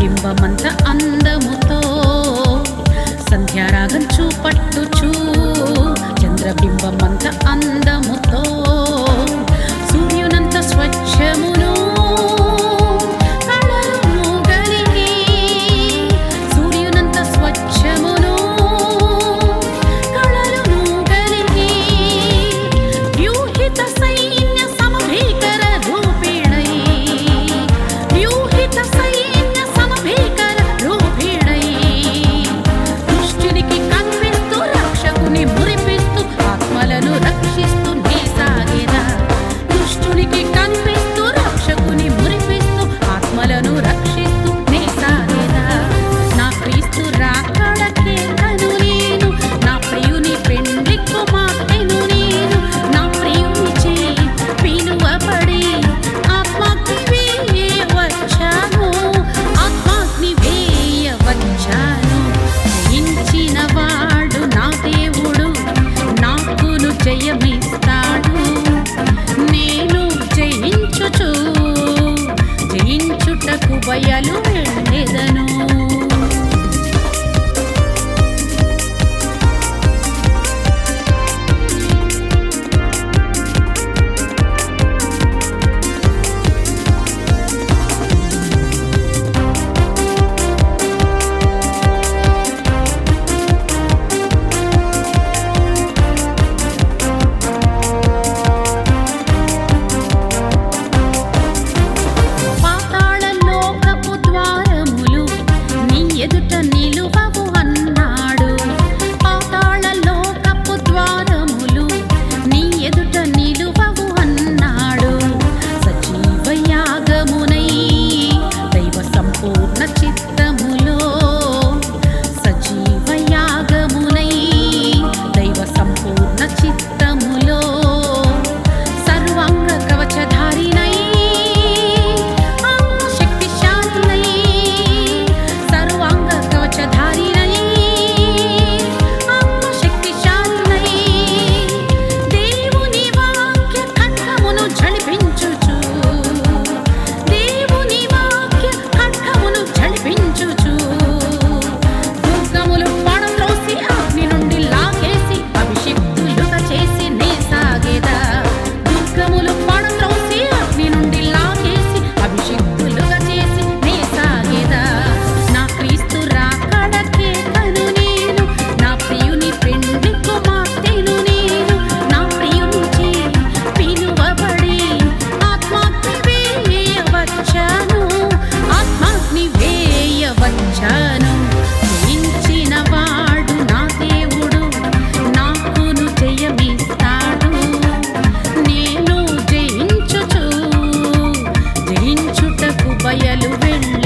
ప్రతిబింబమంత అందముతో సంధ్యారాగం చూపట్టుచూ చంద్రబింబమంత అందముతో సూర్యునంత స్వచ్ఛమును బయలు వెళ్ళు.